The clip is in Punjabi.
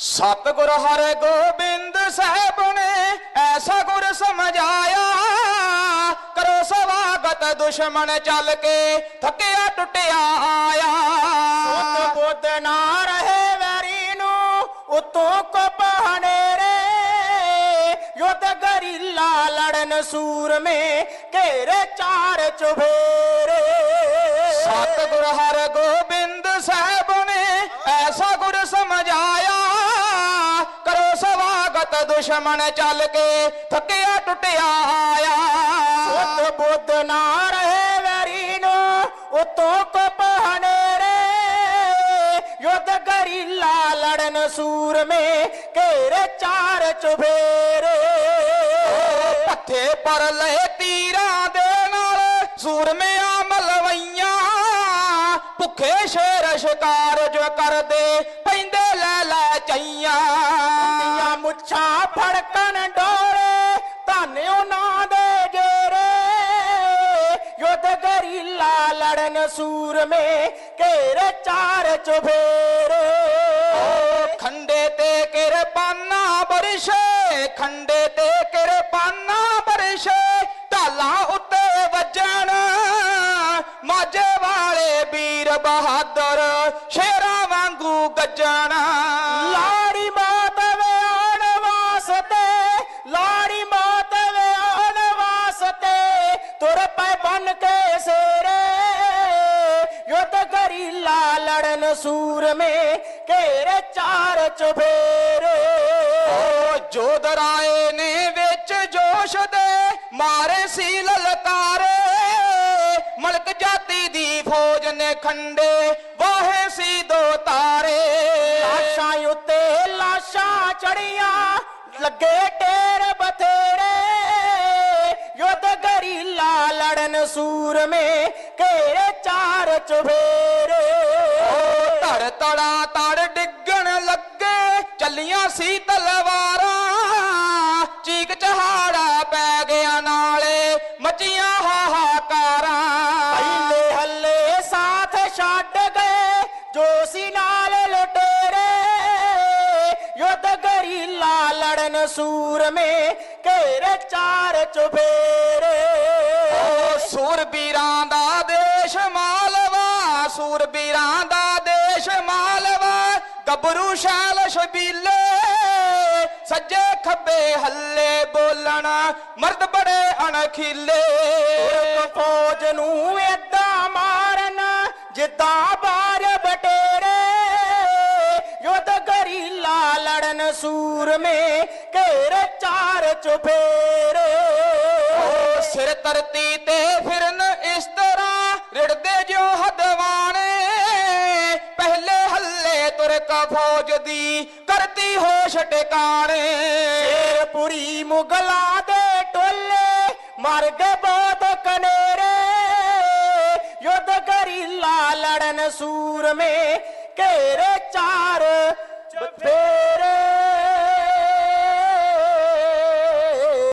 ਸਤਿਗੁਰ ਹਰਿ ਗੋਬਿੰਦ ਸਾਹਿਬ ਨੇ ਐਸਾ ਗੁਰ ਸਮਝਾਇਆ ਕਰੋ ਸਵਾਗਤ ਦੁਸ਼ਮਣ ਚੱਲ ਕੇ ਥੱਕਿਆ ਟੁੱਟਿਆ ਆਇਆ। ਬੁੱਧ ਨਾ ਰਹੇ ਵੈਰੀ ਨੂੰ ਉਤੋਂ ਕੋ ਬਹਨੇਰੇ ਯੁੱਧ ਗਰੀਲਾ ਲੜਨ ਸੂਰਮੇ ਘੇਰੇ ਚਾਰ ਚੁਫੇਰੇ। ਸਤਿਗੁਰ ਹਰਿ ਸਵਾਗਤ ਦੁਸ਼ਮਣ ਚੱਲ ਕੇ ਥੱਕਿਆ ਟੁੱਟਿਆ ਆਇਆ। ਉਤ ਬੁੱਧ ਨਾ ਰਹੇ ਵੈਰੀ ਨੂੰ ਉਤੋਂ ਕੋ ਬਹਨੇਰੇ ਯੁੱਧ ਗਰੀਲਾ ਲੜਨ ਸੂਰਮੇ ਘੇਰੇ ਚਾਰ ਚੁਫੇਰੇ। ਪੱਥੇ ਪਰ ਲਏ ਤੀਰਾਂ ਦੇ ਨਾਲ ਸੂਰਮਿਆਂ ਮਲਵਈਆਂ ਭੁੱਖੇ ਸ਼ੇਰ ਸ਼ਿਕਾਰ ਜੋ ਕਰਦੇ ਪੈਂਦੇ ਲੈ ਲੈ ਚਈਆਂ। ਮੁੱਛਾਂ ਫੜਕਣ ਡੋਰੇ, ਧੰਨ ਉਹਨਾਂ ਦੇ ਜੇਰੇ। ਯੁੱਧ ਗਰੀਲਾ ਲੜਨ ਸੂਰਮੇ, ਘੇਰੇ ਚਾਰ ਚੁਫੇਰੇ। ਖੰਡੇ ਤੇ ਕਿਰਪਾਨਾ ਬਰਸ਼ੇ, ਖੰਡੇ ਤੇ ਕਿਰਪਾਨਾ ਬਰਸ਼ੇ, ਢਾਲਾਂ ਉੱਤੇ ਵੱਜਣ। ਮਾਝੇ ਵਾਲੇ ਵੀਰ ਬਹਾਦਰ, ਸ਼ੇਰਾਂ ਵਾਂਗੂ ਗੱਜਣ। ਜੋਸ਼ ਦੇ ਮਾਰੇ ਸੀ ਲਲਕਾਰੇ ਮਲਕ ਜਾਤੀ ਦੀ ਫੌਜ ਨੇ ਖੰਡੇ ਵਾਹੇ ਸੀ ਦੋ ਤਾਰੇ। ਲਾਸ਼ਾਂ ਉੱਤੇ ਲਾਸ਼ਾਂ ਚੜੀਆਂ ਲੱਗੇ ਸੂਰਮੇ ਘੇਰੇ ਚਾਰ ਚੁਫੇਰੇ। ਓ ਧੜ ਤੜਾ ਤੜ ਡਿੱਗਣ ਲੱਗੇ ਚੱਲੀਆਂ ਸੀ ਤਲਵਾਰਾਂ। ਚੀਕ ਚਹਾੜਾ ਪੈ ਗਿਆ ਨਾਲੇ ਮਚੀਆਂ ਹਾਹਾਕਾਰਾਂ। ਪਹਿਲੇ ਹੱਲੇ ਸਾਥ ਛੱਡ ਗਏ ਜੋ ਸੀ ਨਾਲ ਲੁਟੇਰੇ। ਯੁੱਧ ਗਰੀਲਾ ਲੜਨ ਸੂਰਮੇ ਘੇਰੇ ਚਾਰ ਚੁਫੇਰੇ। ਓ ਸੂਰਬੀਰਾਂ ਦਾ ਦੇਸ਼ ਮਾਲਵਾ, ਸੂਰਬੀਰਾਂ ਦਾ ਦੇਸ਼ ਮਾਲਵਾ, ਗੱਭਰੂ ਸ਼ਾਲ ਸ਼ਬੀਲੇ ਸੱਜੇ ਖੱਬੇ ਹੱਲੇ ਬੋਲਣ, ਮਰਦ ਬੜੇ ਅਣਖੀਲੇ। ਫੌਜ ਨੂੰ ਏਦਾਂ ਮਾਰਨ, ਜਿੱਦਾਂ ਲੜਨ ਸੂਰਮੇ ਘੇਰੇ ਚਾਰ ਚੁਫੇਰੇ ਓ ਸਿਰ ਧਰਤੀ ਤੇ ਫਿਰਨ ਇਸ ਤਰ੍ਹਾਂ ਰਿੜਦੇ ਜਿਉ ਹਦਵਾਣੇ ਪਹਿਲੇ ਹੱਲੇ ਤੁਰਕ ਫੌਜ ਦੀ ਕਰਤੀ ਹੋਸ਼ ਟਿਕਾਣੇ। ਸ਼ੇਰਪੁਰੀ ਮੁਗਲਾਂ ਦੇ ਟੋਲੇ ਮਰ ਗਏ ਬਹੁਤ ਕਨੇਰੇ। ਯੁੱਧ ਗਰੀਲਾ ਲੜਨ ਸੂਰਮੇ ਘੇਰੇ ਚਾਰ